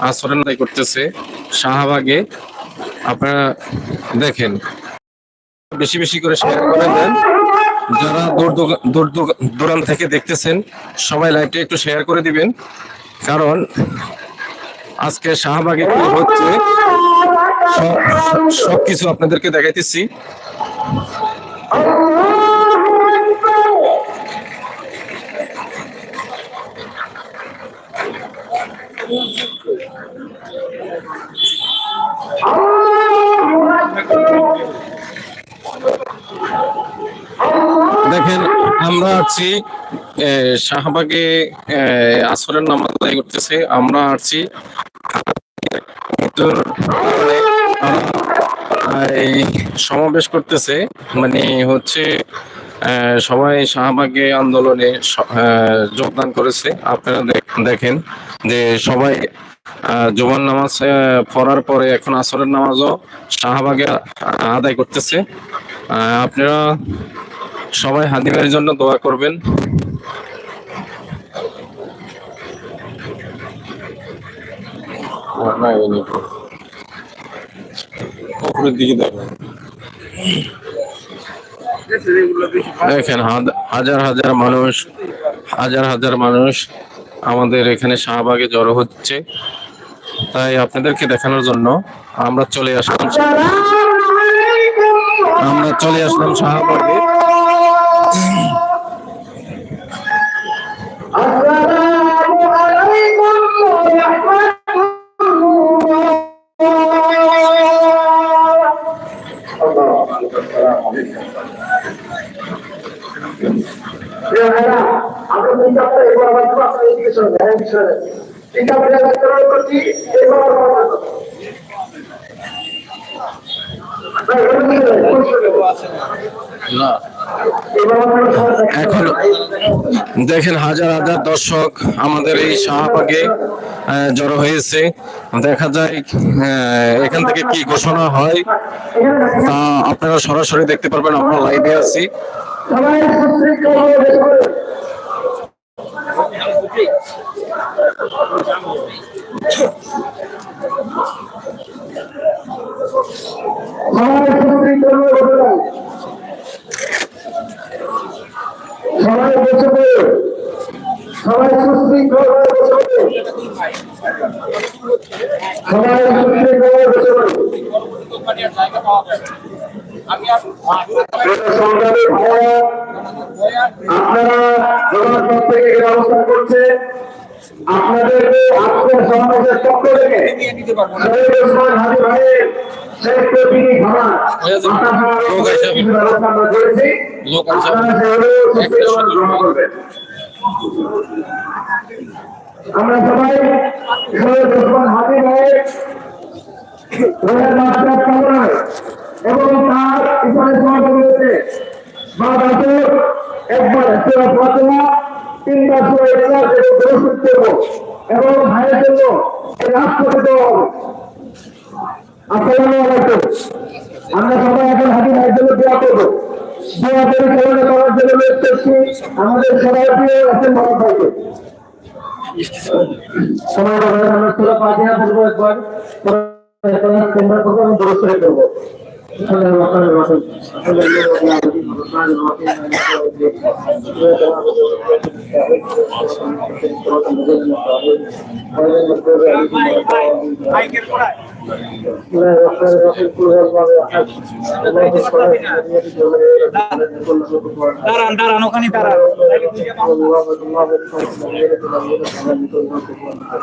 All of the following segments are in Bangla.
আচরণ আদায় করতেছে, শাহবাগে। আপনারা দেখেন, বেশি বেশি করে শেয়ার করে দেন। যারা দূর দূর- দূর দূর- দূরান্ত থেকে দেখতেছেন, সবাই লাইভটা একটু শেয়ার করে দিবেন। কারণ আজকে শাহবাগে কি হচ্ছে সব- সবকিছু আপনাদেরকে দেখাইতেছি। দেখেন, আমরা আছি শাহবাগে আসরের নামাজ আদায় করতেছে, আমরা আছি সমাবেশ করতেছে মানে হচ্ছে সবাই শাহবাগে আন্দোলনে যোগদান করেছে। আপনারা দেখ- দেখেন যে সবাই জুমার নামাজ পড়ার পরে এখন আসরের নামাজও শাহবাগে আদায় করতেছে। আপনারা সবাই হাদিমের জন্য দোয়া করবেন। দেখেন। হাজার হাজার মানুষ হাজার হাজার মানুষ আমাদের এখানে শাহবাগে জড়ো হচ্ছে। তাই আপনাদেরকে দেখানোর জন্য আমরা চলে আসলাম। আমরা চলে আসলাম শাহবাগে। Thank you. এখন। দেখেন হাজার হাজার দর্শক আমাদের এই শাহবাগে জড়ো হয়েছে দেখা যায় এখান থেকে কি ঘোষণা হয় তা আপনারা সরাসরি দেখতে পারবেন, আমরা লাইভে আছি সবাই সুশৃঙ্খলভাবে বের করে সবাই সুশৃঙ্খলভাবে বসে যান। সবাই বসে পড়ে সবাই সুশৃঙ্খলভাবে বসে পড়ে সবাই সুশৃঙ্খলভাবে বসে পড়ে সংগ্রামী ভাইরা আপনারা জগন্নাথ থেকে এখানে অবস্থান করছে আপনাদেরকে আজকের সমাবেশের পক্ষ থেকে শহীদ ওসমান হাজি ভাইয়ের শেখ প্রতীকী খাবার মাথা খাওয়ার কিছু ব্যবস্থা আমরা করেছি লোক আমরা সবাই শহীদ ওসমান হাজি ভাইয়ের রোহের মাত্রা কামনায় এবং তার ইসলামী সমাজগুলোতে মা বাসুর একবার সুরা ফাতেমা তিনবার সুরা ইখলাস এবং দরুদ দেব এবং ভাইয়ের জন্য এই রাষ্ট্রকে দেওয়া হবে আসসালামু আলাইকুম আমরা সবাই এখন হাতি ভাইয়ের জন্য দোয়া করব। দোয়া করে করোনা করার জন্য লোক করছি। আমাদের সবাই প্রিয় আছেন বড় সময় ধরে আমরা পুরো পাঠিয়ে করব একবার। তোমরা পড়ায়। الرحمن الرحيم الحمد لله رب العالمين الرحمن الرحيم مالك يوم الدين إياك نعبد وإياك نستعين اهدنا الصراط المستقيم غير المغضوب عليهم ولا الضالين بسم الله الرحمن الرحيم قل هو الله احد الله الصمد لم يلد ولم يولد ولم يكن له كفوا احد দাঁড়ান দাঁড়ান ওখানে দাঁড়ান الله الله الصمد لم يلد ولم يولد ولم يكن له كفوا احد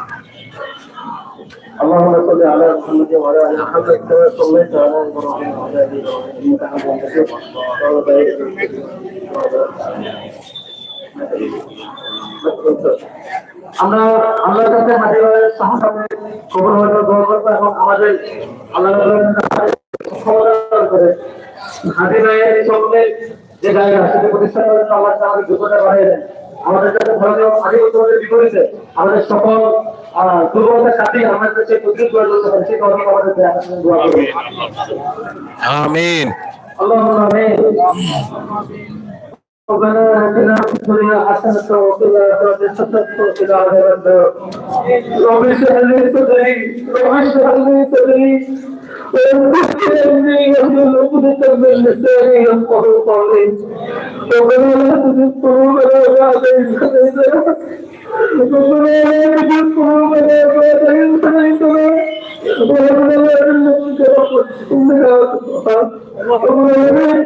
اللهم صل على محمد وعلى ال محمد كما صليت على ابراهيم وعلى ال ابراهيم انك حميد مجيد اللهم بارك আমরা আল্লাহর কাছে হাজিরের সাহায্যে কবুল হওয়ার দোয়া করব এবং আমাদের আল্লাহ করে হাজিরের সঙ্গে যে জায়গা সেটা প্রতিষ্ঠা করার জন্য আল্লাহ আমাদের যোগ্যতা বাড়িয়ে দেন। আমাদের কাছে ধর্মীয় আধিপত্যবাদের বিপরীতে আমাদের সকল আহ, দুর্বলতা কাটিয়ে আমাদের কাছে প্রতিরোধ করে চলতে পারে সেই ধর্ম আমাদের দোয়া করব। আমিন। আল্লাহ ربنا اتنا في الدنيا حسنه وفي الاخره حسنه وقنا عذاب النار رب اشرح لي صدري رب اشرح لي صدري ويسر امري واحلل عقدة من لساني يفقهوا قولي ربنا لا تزغ قلوبنا بعد إذ هديتنا ربنا لا تزغ قلوبنا بعد إذ هديتنا وهب لنا من لدنك رحمة إنك أنت الوهاب ربنا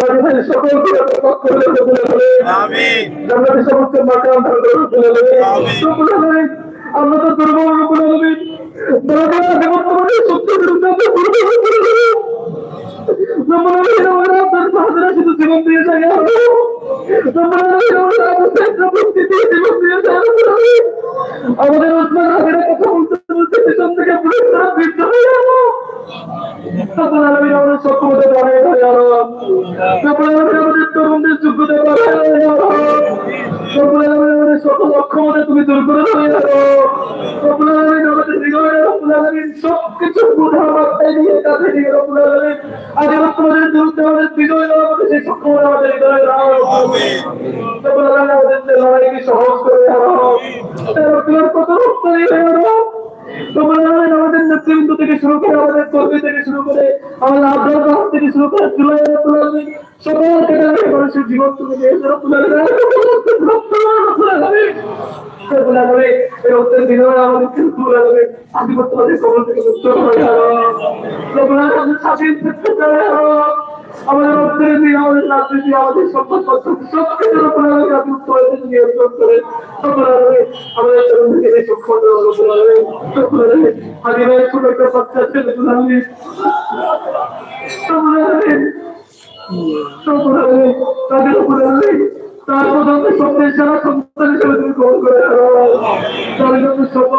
আল্লাহ সকলকে রক্ষা করে দিলে আমিন জান্নাতের সমস্ত মাকাম দান করে দিলে আমিন রব্বুল আলামিন আমরা তো দুর্বল রব্বুল আলামিন থেকে আমার আব্দুল কাহার তিনি শুরু করে জুলাই আলামিন সকল থেকে মানুষের জীবন তুমি দিয়েছ এই রক্তের বিনিময়ে আমাদের কবল থেকে মুক্ত হয়ে গেল স্বাধীন থাকতে চায় আমাদের দিন আমাদের রাজনীতি আমাদের সম্পদপত্র সব কিছু বলে বলে মুক্ত হয়ে নিয়ন্ত্রণ করে আমাদের তরুণদের বলে আদিবাসী ছোট একটা বাচ্চা ছেলে তাদের উপরে তার প্রধান সন্তান সারা সন্তান হিসেবে তুমি গ্রহণ করে সকল সকল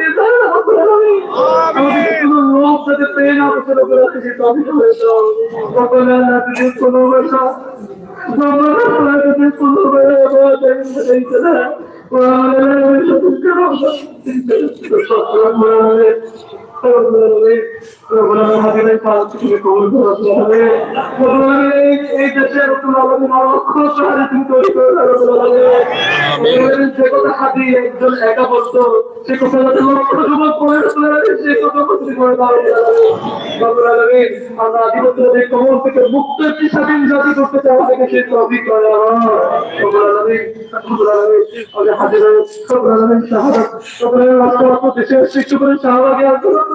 পেয়ে না বসে অপরাধী সে তবে হয়েছে অপরাধী কোনো পয়সা এই দেশের যে কথা হাতি একজন একা বলতো সে করে সে তুমি করে মুক্ত একটি স্বাধীন জাতি করতে চাই সেই তফিক করে দেশের সৃষ্টি করে সকল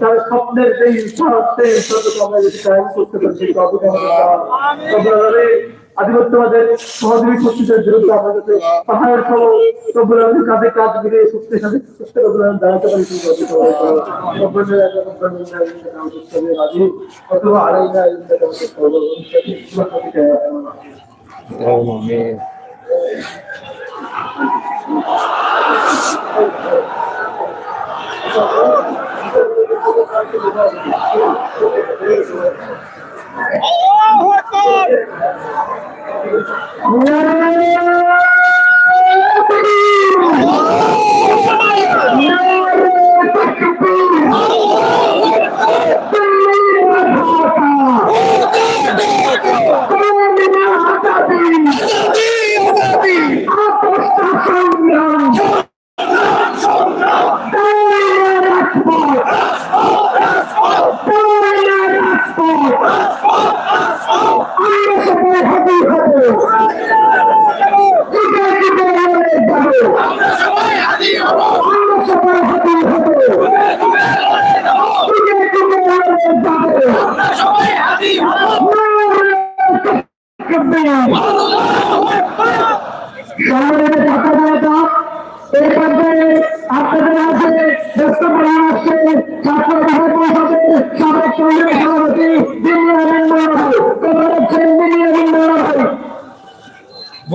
তার স্বপ্নের যে ইচ্ছা কায়েম করতে পারি সেই তফিক আমাদের আধিপত্যবাদের সহযোগী শক্তিদের বিরুদ্ধে আমরা পাহাড়ের সহ রব্বুল কাঁধে কাঁধ মিলিয়ে শক্তিশালী শক্তি রব্বুল আলম দাঁড়াতে পারি Oh, man. Allahu Akbar! Allahu Akbar!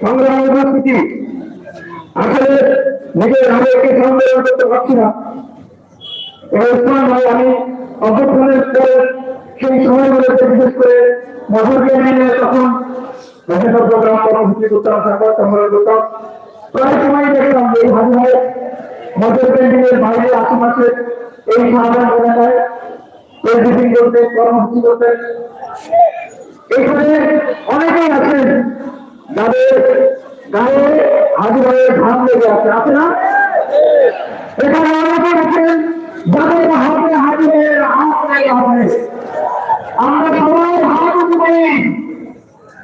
সংগ্রাম উপস্থিতি আসলে নিজের আবেগকে সংগ্রাম করতে পারছি না এবার ইসলাম ভাই আমি অভ্যর্থনের পরে সেই সময়গুলোতে বিশেষ করে মধুরকে নিয়ে তখন মহেন্দ্র প্রোগ্রাম কর্মসূচি করতাম সাংবাদ সংগ্রহ করতাম প্রায় সময় দেখলাম এই হাজির মধুর ক্যান্টিনের বাইরে আশেপাশে এই সাধারণ এলাকায় করতে কর্মসূচি করতে। এখানে অনেকেই আছেন যাদের গায়ে হাজিরায় ঘাম লেগে আছে আছে না? এখানে অনেকে আছেন যাদের হাতে হাজিরের হাত লেগে আছে। আমরা সবাই হাত উঠে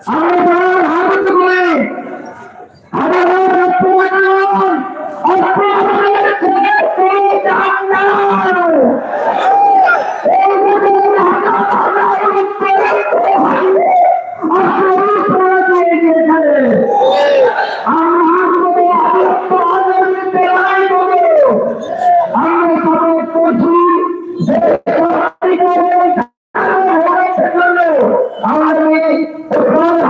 আমরা ওসমান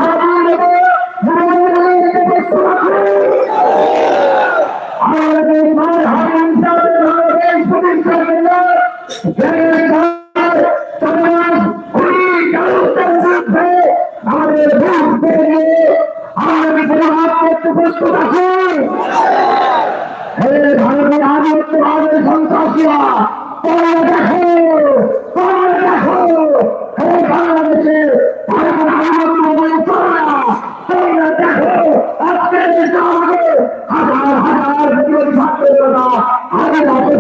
আগে রাখে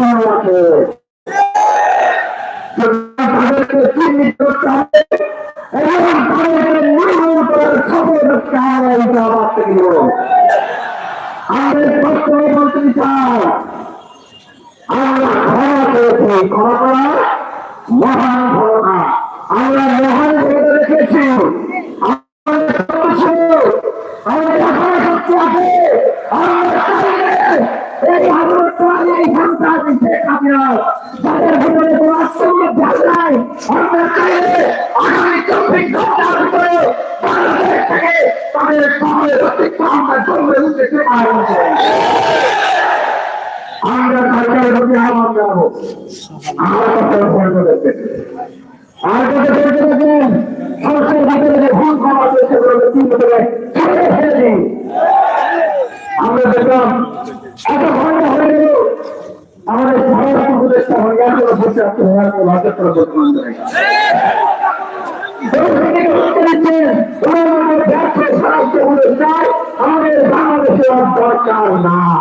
ます。আমি শেখ হাসিনা তাদের ভিতরে কোন আশ্রমের ধ্যান নাই। আমরা চাইলে আগামী চব্বিশ ঘণ্টার ভিতরে বাংলাদেশ থেকে তাদের পাহাড়ের অতিক্রম জন্মে উঠতে পারব আমরা সরকারের প্রতি আহ্বান জানাব। আমরা কথা ভয় করেছে আর কথা ভয় করেছেন সরকারের ভিতরে যে ভুল করা হয়েছে সেগুলোকে তিন ভিতরে আমরা দেখলাম, এত ঘণ্টা হয়ে গেল। আমাদের ভারত উপদেষ্টা গেল বসে আছে হাতে করে বর্তমান আমাদের বাংলাদেশের দরকার নাই।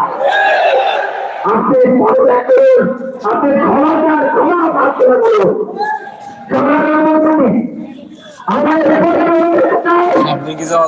আপনি পদত্যাগ করুন আপনি ক্ষমাচার ক্ষমা প্রার্থনা করুন। ক্ষমা করুন আমাদের আপনি কি যাওয়া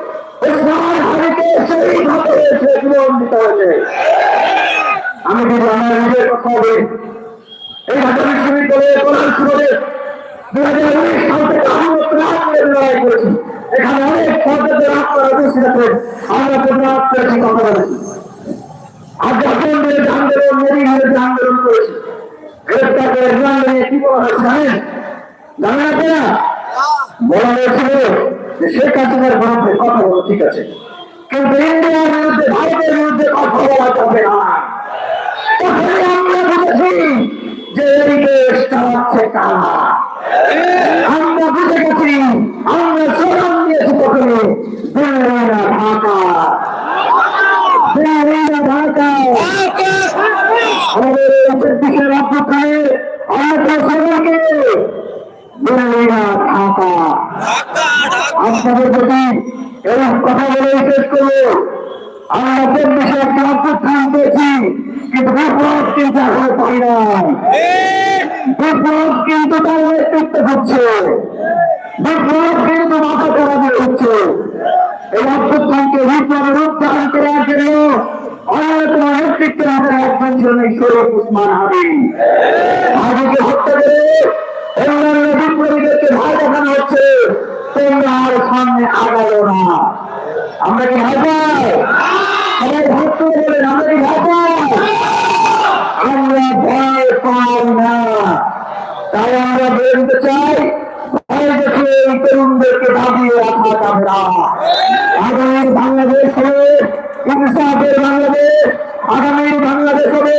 যে ন্যায় আসামের ধরেছে ভারতীয় আর্থিক পাঠানো থেকে আমি কিন্তু আমার নিজের কথা বলি। এই ঢাকা বিশ্ববিদ্যালয়ের প্রধান সুবাদে দুই হাজার উনিশ সাল থেকে আমরা লড়াই করেছি। এখানে অনেক পর্যায়ে আপনারা উপস্থিত আছেন আমরা প্রতিবাদ করেছি কথা বলেছি আর যখন বিরুদ্ধে আন্দোলন মোদীর বিরুদ্ধে আন্দোলন করেছি, গ্রেপ্তার করে রিমান্ডে নিয়ে কি বলা হয়েছে জানেন? জানেন আপনারা? বলা হয়েছিল যে শেখ হাসিনার বিরুদ্ধে কথা বলো, ঠিক আছে? কিন্তু ইন্ডিয়ার বিরুদ্ধে, ভারতের বিরুদ্ধে কথা বলা যাবে না। তখনই আমরা বুঝেছি আমাদের দেশের আমরা সবাইকে দিল্লি না ঢাকা আপনাদের প্রতি এরকম কথা বলে শেষ করব আমরা চব্বিশে একটা অভ্যুত্থান পেয়েছি কিন্তু বিপ্লব কিন্তু এখনও পাই নাই বিপ্লব কিন্তু তার নেতৃত্ব হচ্ছে বিপ্লব কিন্তু মাথা করা দিয়ে হচ্ছে এই অভ্যুত্থানকে বিপ্লবের উত্থান করার জন্য অন্যতম নেতৃত্ব আমাদের একজন ছিলেন শরীফ উসমান হাবি হাবিকে হত্যা করে অন্যান্য বিপ্লবীদেরকে ভয় দেখানো হচ্ছে, তোমরা আর সামনে আগালো না। আমরা কি ভয় পাই সবাই ভক্ত বলেন, আমরা কি ভয় পাই আমরা ভয় পাই না। তাই আমরা বলতে চাই, ভয় দেখে এই তরুণদেরকে দাবিয়ে রাখা যাবে না। আগামীর বাংলাদেশ ইনসাফের বাংলাদেশ আগামীর বাংলাদেশ হবে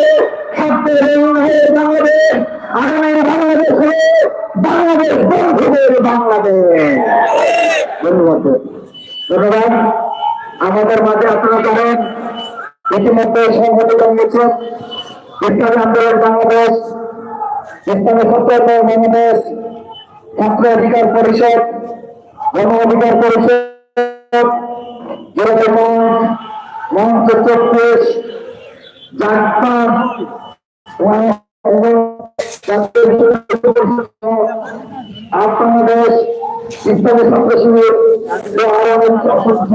সত্যের বাংলাদেশ আগামীর বাংলাদেশ হবে বাংলাদেশ বন্ধুদের বাংলাদেশ। ধন্যবাদ। ধন্যবাদ। আমাদের মাঝে আপনারা জানেন ইতিমধ্যে সংগঠিত হয়েছে ইসলামী আন্দোলন বাংলাদেশ, ইসলামী সত্যাগ্রহ বাংলাদেশ, ছাত্র অধিকার পরিষদ, গণ অধিকার পরিষদ চব্বিশ জাগপা আপনাদের ইসলামী আরও অসংখ্য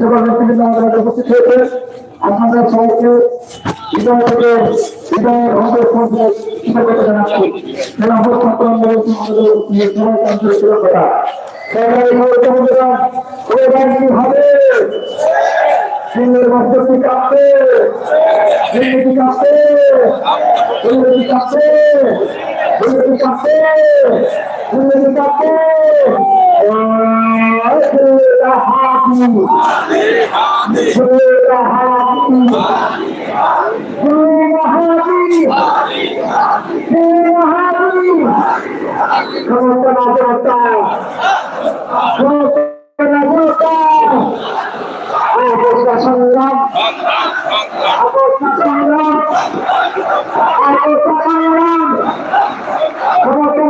সকল নেতৃবৃন্দ আমাদের উপস্থিত হয়েছে, আপনাদের সবাইকে হৃদয় থেকে হৃদয়ের অন্তর থেকে কৃতজ্ঞতা জানাচ্ছি। খেলাফত ছাত্র আন্দোলন আমাদের সবাই আন্তরিক কৃতজ্ঞতা সরকারি সিংহের মধ্যে কি কাঁপছে সিংহ কি কাঁপছে সিংহ কি কাঁপছে সিংহ কি কাঁপছে সমস্ত আগস্টা সংগ্রাম আগস্টা সংগ্রাম আগস্টা সংগ্রাম ক্ষমতা